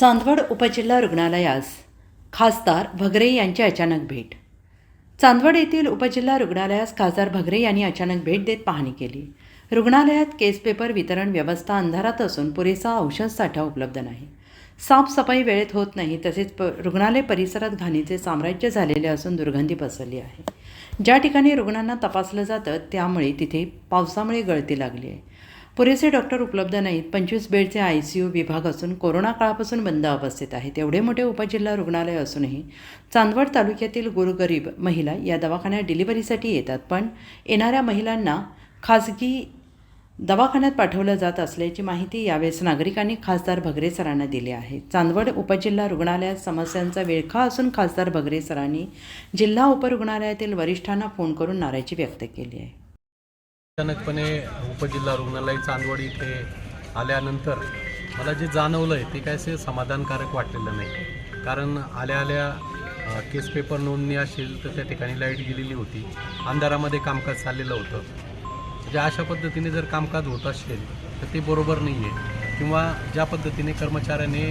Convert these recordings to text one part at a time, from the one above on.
चांदवड उपजिल्हा रुग्णालयास खासदार भगरे यांची अचानक भेट. चांदवड येथील उपजिल्हा रुग्णालयास खासदार भगरे यांनी अचानक भेट देत पाहणी केली. रुग्णालयात केस पेपर वितरण व्यवस्था अंधारात असून पुरेसा औषध साठा उपलब्ध नाही. साफसफाई वेळेत होत नाही तसेच प रुग्णालय परिसरात घाणीचे साम्राज्य झालेले असून दुर्गंधी पसरली आहे. ज्या ठिकाणी रुग्णांना तपासलं जातं त्यामुळे तिथे पावसामुळे गळती लागली आहे. पुरेसे डॉक्टर उपलब्ध नाहीत. पंचवीस बेडचे आय सी यू विभाग असून कोरोना काळापासून बंद अवस्थेत आहेत एवढे मोठे उपजिल्हा रुग्णालय असूनही चांदवड तालुक्यातील गोरगरीब महिला या दवाखान्यात डिलिव्हरीसाठी येतात. पण येणाऱ्या महिलांना खाजगी दवाखान्यात पाठवलं जात असल्याची माहिती यावेळेस नागरिकांनी खासदार भगरे सरांना दिली आहे. चांदवड उपजिल्हा रुग्णालयात समस्यांचा विळखा असून खासदार भगरे सरांनी जिल्हा उपरुग्णालयातील वरिष्ठांना फोन करून नाराजी व्यक्त केली आहे. अचानकपणे उपजिल्हा रुग्णालय चांदवड इथे आल्यानंतर मला जे जाणवलं आहे ते काय असे समाधानकारक वाटलेलं नाही. कारण आल्या आल्या केस पेपर नोंदणी असेल तर त्या ठिकाणी लाइट गेलेली होती. अंधारामध्ये कामकाज चाललेलं होतं. म्हणजे अशा पद्धतीने जर कामकाज होत असेल तर ते बरोबर नाही आहे किंवा ज्या पद्धतीने कर्मचाऱ्याने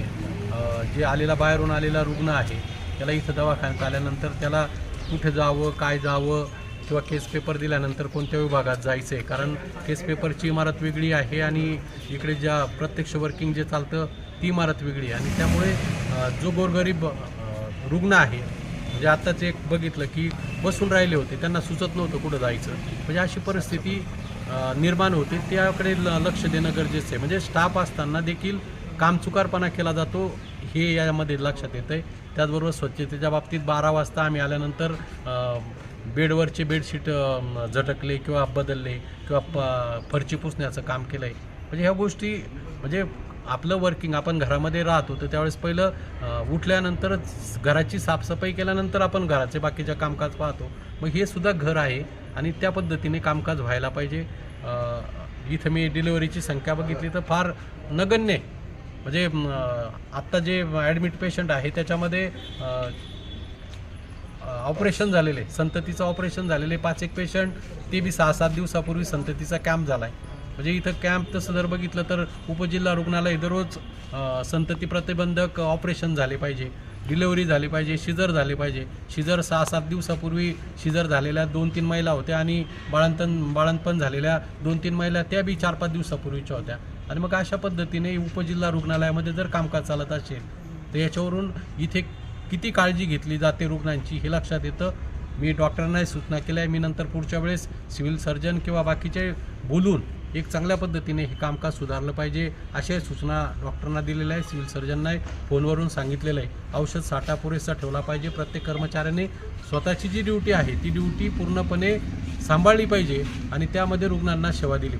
जे आलेला बाहेरून आलेला रुग्ण आहे त्याला इथं दवाखान्यात आल्यानंतर त्याला कुठे जावं काय जावं किंवा केस पेपर दिल्यानंतर कोणत्या विभागात जायचं आहे कारण केस पेपरची इमारत वेगळी आहे आणि इकडे ज्या प्रत्यक्ष वर्किंग जे चालतं ती इमारत वेगळी आहे. आणि त्यामुळे जो गोरगरीब रुग्ण आहे म्हणजे आत्ताच एक बघितलं की बसून राहिले होते त्यांना सुचत नव्हतं कुठं जायचं. म्हणजे अशी परिस्थिती निर्माण होते. त्याकडे ल लक्ष देणं गरजेचं आहे. म्हणजे स्टाफ असताना देखील कामचुकारपणा केला जातो हे यामध्ये लक्षात येतं आहे त्याचबरोबर स्वच्छतेच्या बाबतीत बारा वाजता आम्ही आल्यानंतर बेडवरचे बेडशीट झटकले किंवा बदलले किंवा प फरची पुसण्याचं काम केलं आहे म्हणजे ह्या गोष्टी म्हणजे आपलं वर्किंग आपण घरामध्ये राहतो तर त्यावेळेस पहिलं उठल्यानंतरच घराची साफसफाई केल्यानंतर आपण घराचे बाकीच्या कामकाज पाहतो. मग हे सुद्धा घर आहे आणि त्या पद्धतीने कामकाज व्हायला पाहिजे. इथं मी डिलिव्हरीची संख्या बघितली तर फार नगण्य म्हणजे आत्ता जे ॲडमिट पेशंट आहे त्याच्यामध्ये ऑपरेशन झालेले संततीचं ऑपरेशन झालेले पाच एक पेशंट ते बी सहा सात दिवसापूर्वी संततीचा कॅम्प झाला आहे म्हणजे इथं कॅम्प तसं जर बघितलं तर उपजिल्हा रुग्णालय दररोज संतती प्रतिबंधक ऑपरेशन झाले पाहिजे. डिलेवरी झाली पाहिजे शिजर झाले पाहिजे. शिजर सहा सात दिवसापूर्वी शिजर झालेल्या दोन तीन महिला होत्या आणि बाळंतन बाळंतपण झालेल्या दोन तीन महिला त्या बी चार पाच दिवसापूर्वीच्या होत्या. आणि मग अशा पद्धतीने उपजिल्हा रुग्णालयामध्ये जर कामकाज चालत असेल तर याच्यावरून इथे किती काळजी घेतली जाते रुग्णांची हे लक्षात येतं. मी डॉक्टरांनाही सूचना केल्या आहे. मी नंतर पुढच्या वेळेस सिव्हिल सर्जन किंवा बाकीचे बोलून एक चांगल्या पद्धतीने हे कामकाज सुधारलं पाहिजे. अशा सूचना डॉक्टरांना दिलेल्या आहे सिव्हिल सर्जननाही फोनवरून सांगितलेलं आहे. औषध साठा पुरेसा ठेवला पाहिजे प्रत्येक कर्मचाऱ्याने. स्वतःची जी ड्युटी आहे ती ड्युटी पूर्णपणे सांभाळली पाहिजे आणि त्यामध्ये रुग्णांना सेवा दिली पाहिजे.